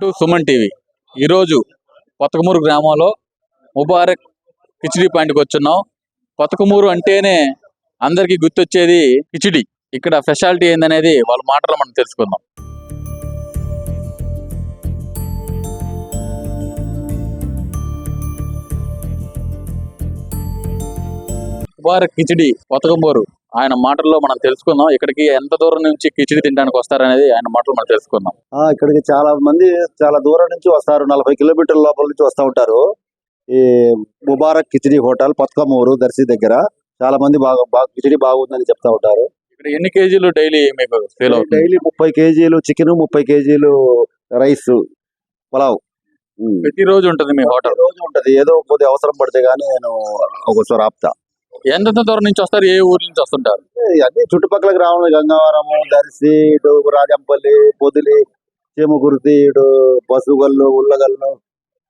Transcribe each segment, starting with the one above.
To Suman TV. ఈరోజు కొత్తకమూరు గ్రామంలో ముబారక్ కిచిడి పాయింట్కి వచ్చున్నాం. కొత్తకమూరు అంటేనే అందరికీ గుర్తొచ్చేది కిచిడి. ఇక్కడ స్పెషాలిటీ ఏందనేది వాళ్ళ మాటలు మనం తెలుసుకుందాం. ముబారక్ కిచిడి కొత్తకమూరు ఆయన మాటల్లో మనం తెలుసుకుందాం. ఇక్కడికి ఎంత దూరం నుంచి కిచిడి తినడానికి వస్తారనేది ఆయన మాటలు మనం తెలుసుకుందాం. ఆ ఇక్కడికి చాలా మంది చాలా దూరం నుంచి వస్తారు. నలభై కిలోమీటర్ల లోపల నుంచి వస్తూ ఉంటారు. ఈ ముబారక్ కిచిడి హోటల్ పత్కమూరు దర్శి దగ్గర. చాలా మంది బాగా బాగా కిచిడి బాగుందని చెప్తా ఉంటారు. ఇక్కడ ఎన్ని కేజీలు డైలీ మీకు సేల్ అవుతుంది? డైలీ ముప్పై కేజీలు చికెన్ ముప్పై కేజీలు రైస్ పులావ్. ఉమ్. ప్రతిరోజు ఉంటుంది మీ హోటల్? రోజు ఉంటది. ఏదో కొద్ది అవసరం పడితే గానీ నేను ఒకసారి ఆపుతా. ఎంత దూరం నుంచి వస్తారు? ఏ ఊరు నుంచి వస్తుంటారు? అన్ని చుట్టుపక్కల గ్రామాలు గంగవరం దర్శి ఇటు రాజంపల్లి పొదిలి చీమకుర్తి ఇటు పసుగల్లు ఉల్లగల్లు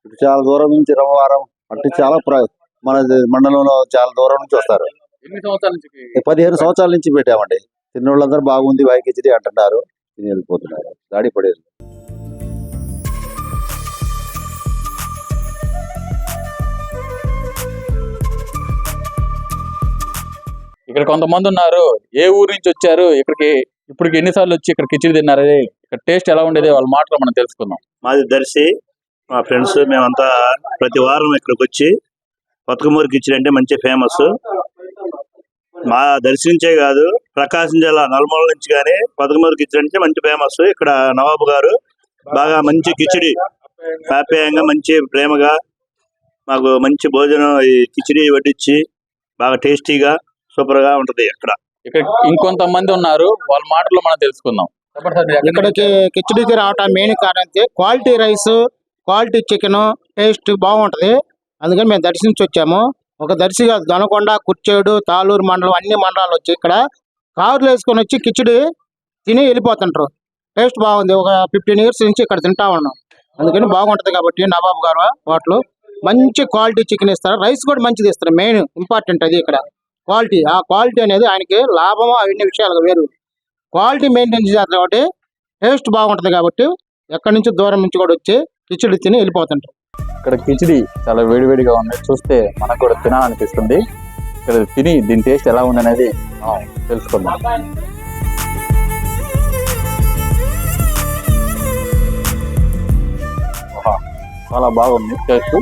ఇటు చాలా దూరం నుంచి రమవారం అంటే చాలా ప్ర- మన మండలంలో చాలా దూరం నుంచి వస్తారు. ఎన్ని సంవత్సరాల నుంచి పదిహేను సంవత్సరాల నుంచి పెట్టామండి. తిన్నోళ్ళందరూ బాగుంది వాయికిచ్చిడి అంటున్నారు తిని వెళ్ళిపోతున్నారు గాడి పడేది ఇక్కడ కొంతమంది ఉన్నారు. ఏ ఊరు నుంచి వచ్చారు? ఇక్కడికి ఇప్పటికి ఎన్నిసార్లు వచ్చి ఇక్కడ కిచిడి తిన్నారని? ఇక్కడ టేస్ట్ ఎలా ఉండేది వాళ్ళ మాటలో మనం తెలుసుకుందాం. మాది దర్శి మా ఫ్రెండ్స్ మేమంతా ప్రతి వారం ఇక్కడికి వచ్చి బతుకమూరు కిచిడి అంటే మంచి ఫేమస్. మా దర్శించే కాదు ప్రకాశం జిల్లా నల్మూల నుంచి కానీ బతుకమూరు కిచిడి అంటే మంచి ఫేమస్. ఇక్కడ నవాబు గారు బాగా మంచి కిచిడి హ్యాపీగా మంచి ప్రేమగా మాకు మంచి భోజనం ఈ కిచిడి వడ్డించి బాగా టేస్టీగా సూపర్గా ఉంటది ఇక్కడ ఇక్కడ ఇంకొంతమంది ఉన్నారు వాళ్ళ మాటలో మనం తెలుసుకుందాం. ఇక్కడికి కిచడీకి రావటం మెయిన్ కారణం quality rice quality chicken taste బాగుంటది. అందుకని మేము దర్శించి వచ్చాము. ఒక దర్శి కాదు దొనకొండ కుర్చేడు తాళూరు మండలం అన్ని మండలాలు వచ్చి ఇక్కడ కార్లు వేసుకొని వచ్చి కిచిడి తిని వెళ్ళిపోతుంటారు. టేస్ట్ బాగుంది. ఒక ఫిఫ్టీన్ ఇయర్స్ నుంచి ఇక్కడ తింటా ఉన్నాం. అందుకని బాగుంటది కాబట్టి నవాబు గారు హోటల్ మంచి క్వాలిటీ చికెన్ ఇస్తారు రైస్ కూడా మంచిది ఇస్తారు మెయిన్ ఇంపార్టెంట్ అది ఇక్కడ. క్వాలిటీ ఆ క్వాలిటీ అనేది ఆయనకి లాభము అవన్నీ విషయాలు వేరు. క్వాలిటీ మెయింటైన్ చేస్తారు కాబట్టి టేస్ట్ బాగుంటుంది కాబట్టి ఎక్కడి నుంచి దూరం నుంచి కూడా వచ్చి కిచిడి తిని వెళ్ళిపోతుంటారు. ఇక్కడ కిచిడి చాలా వేడివేడిగా ఉంది. చూస్తే మనకు కూడా తినాలనిపిస్తుంది. ఇక్కడ తిని దీని టేస్ట్ ఎలా ఉంది అనేది తెలుసుకుందాం. చాలా బాగుంది టేస్ట్.